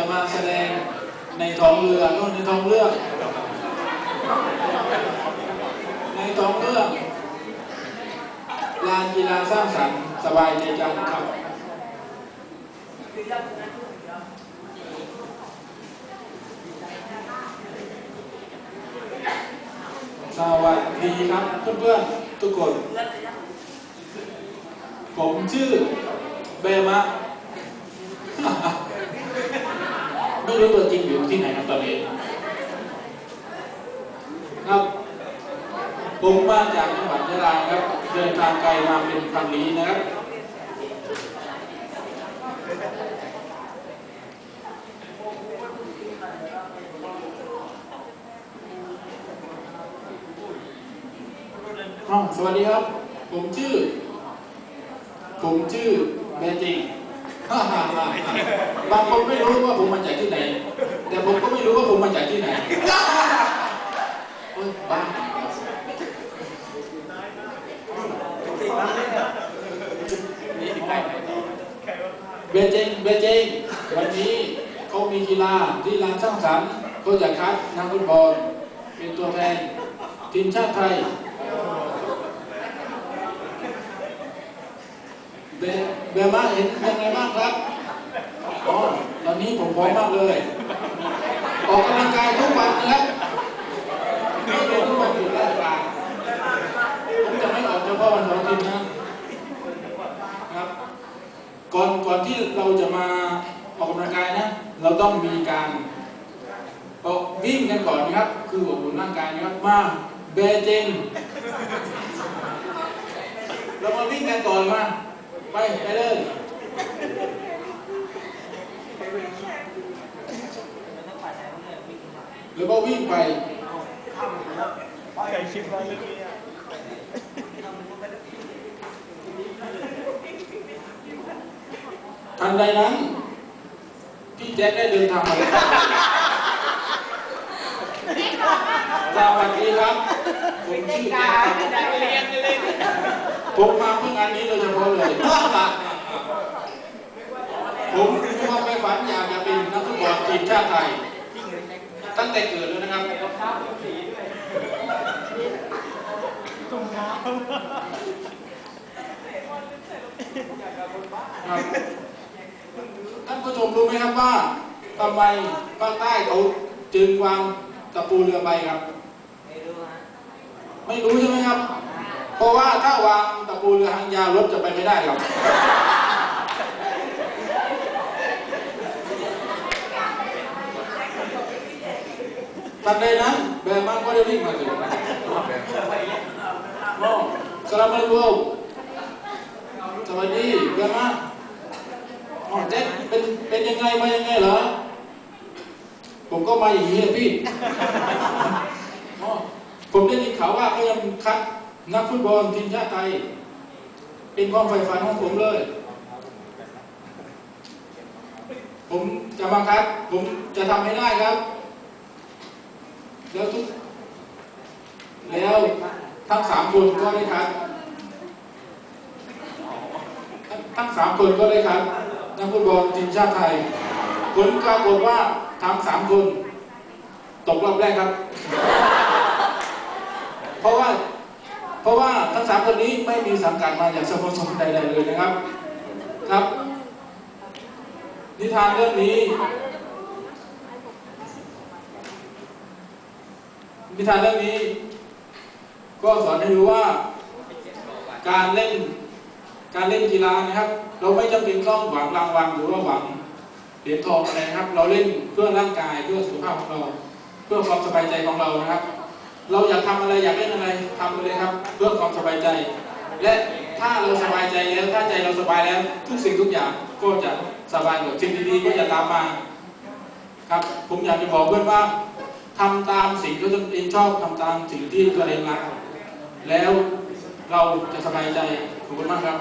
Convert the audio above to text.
จะมาแสดงในท้องเรือโน่นในท้องเรือในท้องเรื่องลานกีฬาสร้างสรรค์สบายใจจังครับสวัสดีครับเพื่อนๆทุกคน ผมชื่อเบมะ รู้ตัวจริงอยู่ที่ไหนครับตอนนี้ครับผมมาจากจังหวัดยะลาครับ เดินทางไกลมาเป็นครั้งนี้นะครับสวัสดีครับ ผมชื่อ ผมชื่อแบร์จริง บางคนไม่รู้ว่าผมมาจากที่ไหน แต่ผมก็ไม่รู้ว่าผมมาจากที่ไหนบ้าเบร์จริงเบจิงวันนี้เขามีกีฬาที่ลานสร้างสรรค์เขาจะคัดนักฟุตบอลเป็นตัวแทนทีมชาติไทย เบเบลมาเห็นยังไงบ้างครับ อ๋อ ตอนนี้ผมพร้อมมากเลย ออกกำลังกายทุกวันนะครับไม่เป็นทุกวันอยู่ราชการผมจะไม่ออกเฉพาะวันเสาร์อาทิตย์นะครับ ก่อนก่อนที่เราจะมาออกกำลังกายนะ เราต้องมีการออกวิ่งกันก่อนนะครับ คืออบอุ่นร่างกายนะครับ มาเบเจงเรามาวิ่งกันก่อนมา ไปไปเลยหรือว่าวิ่งไปใครคิดว่าเรื่องนี้อะทันใดนั้นพี่แจ็คได้เดินทางมาแล้วสวัสดีครับผมชื่อแจ็คครับ ผมมาเพื่องานนี้โดยเฉพาะเลย ผมมีความไปฝันอยากจะเป็นนักฟุตบอลทีมชาติไทย ตั้งแต่เกิดเลยนะครับครับท่านผู้ชมรู้ไหมครับว่าทำไมภาคใต้เขาจึงวางตะปูเรือใบครับ ไม่รู้ใช่ไหมครับ เพราะว่าถ้าวางตะปูเรือหางยาวรถจะไปไม่ได้ครับทันใดนั้นแบมันก็ได้วิ่งมาถึงโอ้สลามอะลัยกุมสวัสดีแบมันอ๋อเจ๊เป็นเป็นยังไงมายังไงเหรอ ผมก็มาอย่างนี้อะพี่อ๋อผมได้ยินข่าวว่าเขายังคัด นักฟุตบอลทีมชาติไทย เป็นความใฝ่ฝันของผมเลย ผมจะมาคัดผมจะทำให้ได้ครับ แล้วทุก แล้วทั้งสามคนก็ได้คัดทั้งทั้งสามคนก็ได้คัดนักฟุตบอลทีมชาติไทย ผลปรากฏว่าทั้งสามคน ตกรอบแรกครับ เพราะว่า ราะว่าทั้งสามคนนี้ไม่มีสังกัดมาจากสโมสรใดๆเลยนะครับครับ นิทานเรื่องนี้ นิทานเรื่องนี้ ก็สอนให้รู้ว่าการเล่นการเล่นกีฬานะครับ เราไม่จำเป็นต้องหวังรางวัลหรือว่าหวังเหรียญทองอะไรนะครับ เราเล่นเพื่อร่างกายเพื่อสุขภาพของเรา เพื่อความสบายใจของเรานะครับ เราอยากทำอะไรอยากเล่นอะไรทำไปเลยครับเพื่อความสบายใจ และถ้าเราสบายใจแล้วถ้าใจเราสบายแล้ว ทุกสิ่งทุกอย่างก็จะสบายหมดสิ่งดีๆก็จะตามมาครับผมอยากจะบอกเพื่อนว่าทำตามสิ่งที่ตนเองชอบทำตามสิ่งที่ตัวเองรักแล้วเราจะสบายใจขอบคุณมากครับ